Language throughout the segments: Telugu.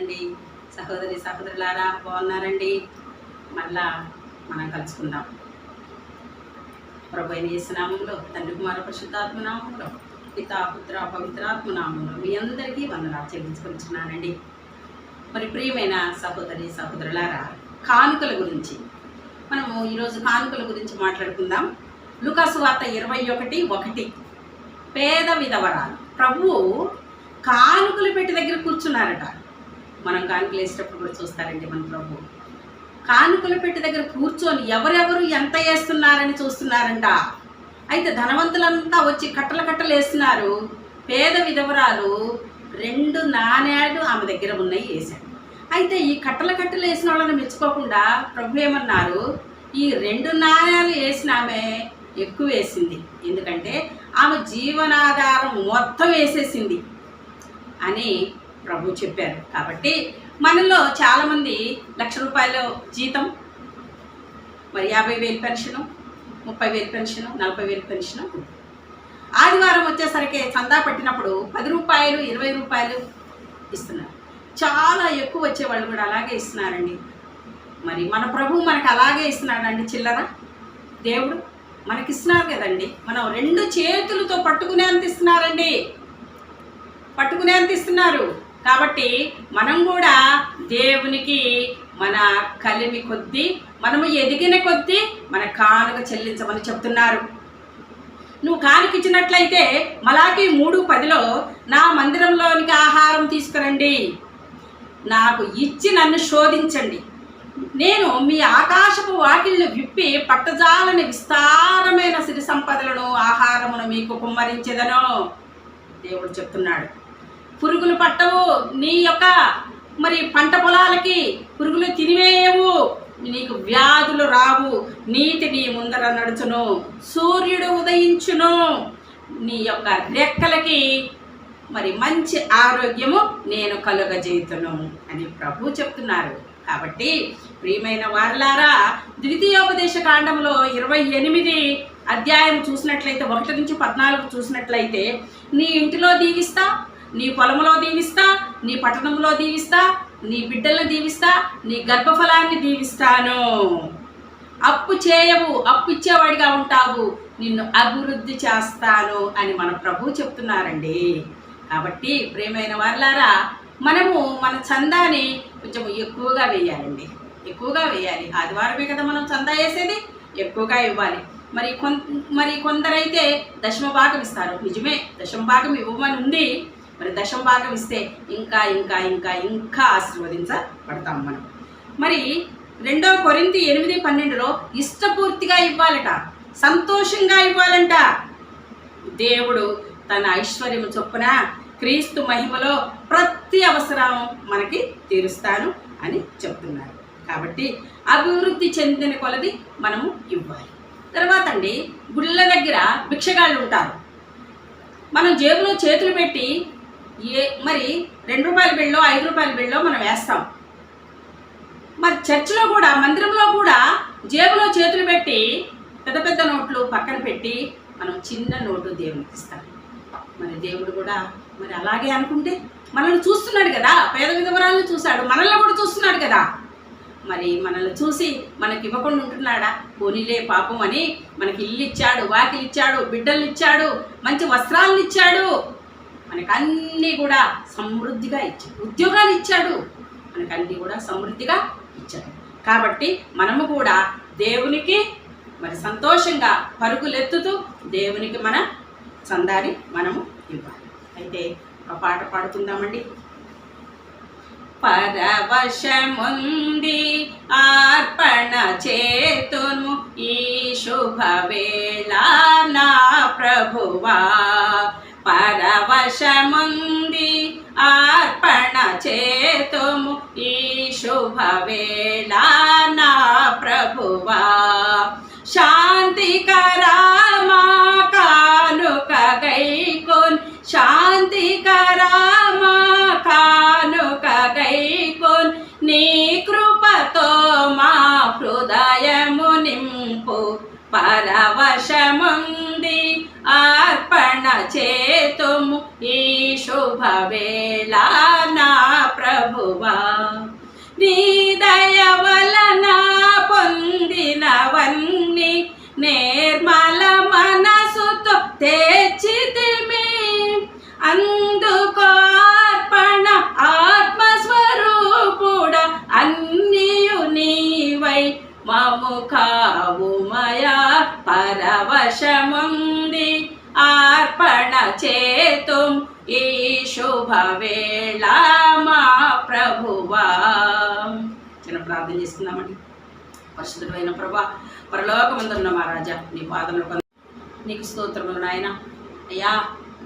బాగున్నారండి. సహోదరి సహోదరులారా బాగున్నారండి. మళ్ళా మనం కలుసుకుందాం. ప్రభు అయిన నామంలో తండ్రి కుమార పరిశుద్ధాత్మ నామంలో పితా పుత్ర పవిత్రాత్మ నామంలో మీ అందరికీ వందనాలు చెల్లించుకుంటున్నానండి మరి ప్రియమైన సహోదరి సహోదరులారా కానుకల గురించి. మనము ఈరోజు కానుకల గురించి మాట్లాడుకుందాం. లుకాసు వార్త ఇరవై ఒకటి ఒకటి. పేద విధవరాలు. ప్రభువు కానుకలు పెట్టి దగ్గర కూర్చున్నారట. మనం కానుకలు వేసేటప్పుడు కూడా చూస్తారండి మన ప్రభు. కానుకలు పెట్టి దగ్గర కూర్చొని ఎవరెవరు ఎంత వేస్తున్నారని చూస్తున్నారంట. అయితే ధనవంతులంతా వచ్చి కట్టలు కట్టలు వేస్తున్నారు. పేద విధవరాలు రెండు నాణ్యాలు ఆమె దగ్గర ఉన్నాయి వేశాడు అయితే ఈ కట్టల కట్టలు వేసిన వాళ్ళని మెచ్చుకోకుండా ప్రభు ఏమన్నారు? ఈ రెండు నాణ్యాలు వేసిన ఆమె ఎక్కువ వేసింది. ఎందుకంటే ఆమె జీవనాధారం మొత్తం వేసేసింది. అని ప్రభు చెప్పారు. కాబట్టి మనలో చాలామంది లక్ష రూపాయల జీతం మరి యాభై వేలు పెన్షను ముప్పై వేలు పెన్షను నలభై వేలు పెన్షను. ఆదివారం వచ్చేసరికి చందా పట్టినప్పుడు పది రూపాయలు ఇరవై రూపాయలు ఇస్తున్నారు. చాలా ఎక్కువ వచ్చేవాళ్ళు కూడా అలాగే ఇస్తున్నారండి. మరి మన ప్రభు మనకు అలాగే ఇస్తున్నాడండి చిల్లర. దేవుడు మనకి ఇస్తున్నారు కదండి. మనం రెండు చేతులతో పట్టుకునేంత ఇస్తున్నారండి. పట్టుకునేంత ఇస్తున్నారు. కాబట్టి మనం కూడా దేవునికి మన కలిమి కొద్దీ మనము ఎదిగిన కొద్దీ మన కానుక చెల్లించమని చెప్తున్నారు. నువ్వు కానుకిచ్చినట్లయితే మలాకి మూడు పదిలో నా మందిరంలోనికి ఆహారం తీసుకురండి. నాకు ఇచ్చి నన్ను శోధించండి. నేను మీ ఆకాశపు వాకిళ్ళు విప్పి పట్టజాలని విస్తారమైన సిరి సంపదలను ఆహారమును మీకు కుమ్మరించేదనో. దేవుడు చెప్తున్నాడు. పురుగులు పట్టవు. నీ యొక్క మరి పంట పొలాలకి పురుగులు తినివేయవు. నీకు వ్యాధులు రావు. నీతి నీ ముందర నడుచును. సూర్యుడు ఉదయించును. నీ యొక్క రెక్కలకి మరి మంచి ఆరోగ్యము నేను కలుగజేతును అని ప్రభు చెప్తున్నారు. కాబట్టి ప్రియమైన వారలారా ద్వితీయోపదేశ కాండంలో ఇరవై ఎనిమిది అధ్యాయం చూసినట్లయితే ఒకటి నుంచి పద్నాలుగు చూసినట్లయితే నీ ఇంటిలో దీవిస్తా నీ పొలంలో దీవిస్తా నీ పట్టణంలో దీవిస్తా నీ బిడ్డలను దీవిస్తా నీ గర్భఫలాన్ని దీవిస్తాను. అప్పు చేయవు అప్పు ఇచ్చేవాడిగా ఉంటావు నిన్ను అభివృద్ధి చేస్తాను అని మన ప్రభువు చెప్తున్నారండి. కాబట్టి ప్రేమైన వాళ్ళారా మనము మన చందాని కొంచెం ఎక్కువగా వేయాలండి. ఎక్కువగా వేయాలి. ఆదివారమే కదా మనం చందా వేసేది? ఎక్కువగా ఇవ్వాలి. మరి కొం మరి కొందరైతే దశమ భాగం ఇస్తారు. నిజమే దశమ భాగం ఇవ్వమని ఉంది మరి దశం భాగం ఇస్తే ఇంకా ఇంకా ఇంకా ఇంకా ఆశీర్వదించబడతాం మనం. మరి రెండో కొరింతి ఎనిమిది పన్నెండులో ఇష్టపూర్తిగా ఇవ్వాలట సంతోషంగా ఇవ్వాలంట. దేవుడు తన ఐశ్వర్యము చొప్పున క్రీస్తు మహిమలో ప్రతి అవసరం మనకి తీరుస్తాను అని చెప్తున్నారు. కాబట్టి అభివృద్ధి చెందిన కొలది మనము ఇవ్వాలి. తర్వాత అండి గుళ్ళ దగ్గర భిక్షగాళ్ళు ఉంటారు. మనం జేబులో చేతులు పెట్టి ఏ మరి రెండు రూపాయల బిళ్ళో ఐదు రూపాయల బిళ్ళో మనం వేస్తాం. మరి చర్చిలో కూడా మందిరంలో కూడా జేబులో చేతులు పెట్టి పెద్ద పెద్ద నోట్లు పక్కన పెట్టి మనం చిన్న నోటు దేవునికి ఇస్తాం. మరి దేవుడు కూడా మరి అలాగే అనుకుంటే మనల్ని చూస్తున్నాడు కదా పేద విధవరాలను చూశాడు మనల్ని కూడా చూస్తున్నాడు కదా. మరి మనల్ని చూసి మనకి ఇవ్వకుండా ఉంటున్నాడా? పోనీలే పాపం అని మనకి ఇల్లు ఇచ్చాడు వాకిలు ఇచ్చాడు బిడ్డలు ఇచ్చాడు మంచి వస్త్రాలను ఇచ్చాడు మనకు అన్నీ కూడా సమృద్ధిగా ఇచ్చాడు. ఉద్యోగాలు ఇచ్చాడు. మనకు అన్నీ కూడా సమృద్ధిగా ఇచ్చాడు. కాబట్టి మనము కూడా దేవునికి మరి సంతోషంగా పరుగులెత్తుతూ దేవునికి మన చందాని మనము ఇవ్వాలి. అయితే ఒక పాట పాడుకుందామండి. పరవశముంది అర్పణ చేతును ఈ శుభవేళ నా ప్రభువా. పరవశముంది అర్పణ చేతుము ఈ శుభవేళ నా ప్రభువా శాంతికరామా పరవశముంది. అర్పణ చేతుము ఈ శుభవేళ నా ప్రభువా. నీ దయవలనా పరవశముంది అర్పణ చేతుం ఈ శుభవేళ మా ప్రభువా. చిన్న ప్రార్థన చేసుకుందామండి పరిశుద్ధమైన ప్రభా పరలోకమందున్న మహారాజా నీ పాదములు పొంద నీకు స్తోత్రములు నాయన. అయ్యా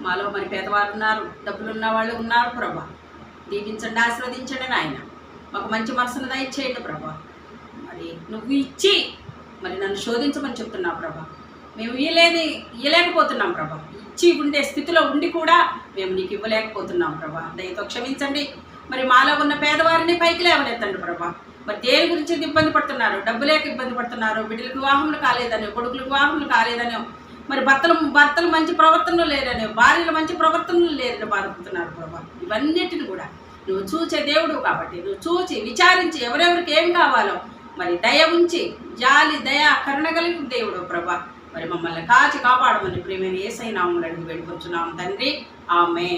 మాలో మరి పేదవారు ఉన్నారు డబ్బులు ఉన్న వాళ్ళు ఉన్నారు ప్రభా. దీవించండి ఆశీర్వదించండి నాయన. మాకు మంచి మనసును దయచేయండి ప్రభా. మరి నువ్వు ఇచ్చి మరి నన్ను శోధించమని చెప్తున్నావు ప్రభా. మేము ఇయ్యలేని ఇయ్యలేకపోతున్నాం ప్రభా. ఇచ్చి ఉండే స్థితిలో ఉండి కూడా మేము నీకు ఇవ్వలేకపోతున్నాం ప్రభా. దయతో క్షమించండి. మరి మాలో ఉన్న పేదవారిని పైకి లేవనెత్తండి ప్రభా. మరి దేని గురించి ఇబ్బంది పడుతున్నారు? డబ్బు లేక ఇబ్బంది పడుతున్నారు. బిడ్డలకు వివాహములు కాలేదని కొడుకులకు వివాహములు కాలేదని మరి భర్తలు భర్తలు మంచి ప్రవర్తనలు లేరని భార్యలు మంచి ప్రవర్తనలు లేరని బాధపడుతున్నారు ప్రభా. ఇవన్నిటిని కూడా నువ్వు చూచే దేవుడు కాబట్టి నువ్వు చూచి విచారించి ఎవరెవరికి ఏం కావాలో మరి దయ ఉంచి జాలి దయ కరుణ కలిగిన దేవుడు ప్రభా. మరి మమ్మల్ని కాచి కాపాడమని ప్రియమైన ఏసై నామములు అడిగి వేడుకొచ్చున్నాం తండ్రి. ఆమె